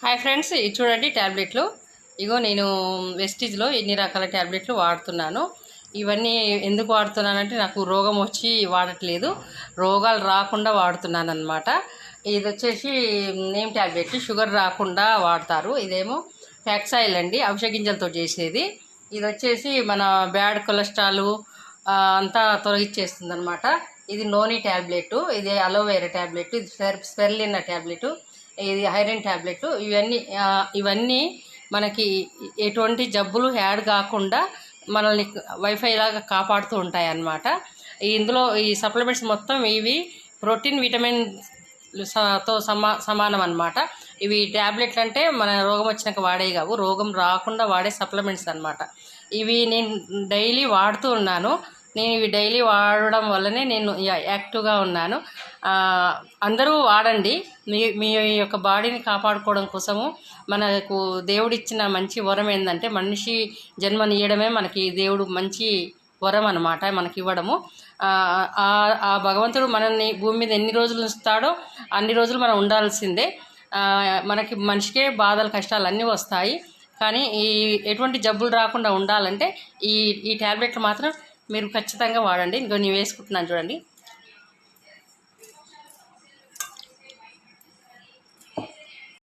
Hi friends ఇది చూడండి ట్యాబ్లెట్లు ఇగో నేను వెస్టీజ్లో ఎన్ని రకాల ట్యాబ్లెట్లు వాడుతున్నాను. ఇవన్నీ ఎందుకు వాడుతున్నానంటే నాకు రోగం వచ్చి వాడట్లేదు. రోగాలు రాకుండా వాడుతున్నాను అనమాట ఇది వచ్చేసి నేమ్ ట్యాబ్లెట్లు షుగర్ రాకుండా వాడతారు. ఇదేమో ఫ్యాక్సాయిల్ అండి ఔషధ గింజలతో చేసేది. ఇది వచ్చేసి మన బ్యాడ్ కొలెస్ట్రాల్ అంతా తొలగించేస్తుంది అనమాట ఇది నోని ట్యాబ్లెట్ ఇది అలోవేరా ట్యాబ్లెట్ ఇది స్పెర్ స్పెర్లిన్ ట్యాబ్లెట్ ఇది ఐరన్ ట్యాబ్లెట్లు ఇవన్నీ ఇవన్నీ మనకి ఎటువంటి జబ్బులు యాడ్ కాకుండా మనల్ని వైఫై లాగా కాపాడుతూ ఉంటాయి అన్నమాట ఇందులో ఈ సప్లిమెంట్స్ మొత్తం ఇవి ప్రోటీన్ విటమిన్తో సమా సమానం అనమాట ఇవి ట్యాబ్లెట్లు అంటే మన రోగం వచ్చినాక వాడే కావు. రోగం రాకుండా వాడే సప్లిమెంట్స్ అన్నమాట. ఇవి నేను డైలీ వాడుతూ ఉన్నాను. నేను ఇవి డైలీ వాడడం వల్లనే నేను యాక్టివ్గా ఉన్నాను. అందరూ వాడండి. మీ మీ యొక్క బాడీని కాపాడుకోవడం కోసము మనకు దేవుడిచ్చిన మంచి వరం ఏంటంటే మనిషి జన్మనియడమే మనకి దేవుడు మంచి వరం అనమాట మనకి ఇవ్వడము ఆ, ఆ- భగవంతుడు మనల్ని భూమి మీద ఎన్ని రోజులు ఉంచుతాడో అన్ని రోజులు మనం ఉండాల్సిందే. మనకి మనిషికే బాధలు కష్టాలు అన్నీ వస్తాయి. కానీ ఈ ఎటువంటి జబ్బులు రాకుండా ఉండాలంటే ఈ ఈ ట్యాబ్లెట్లు మాత్రం మీరు ఖచ్చితంగా వాడండి. ఇంకో నేను వేసుకుంటున్నాను చూడండి.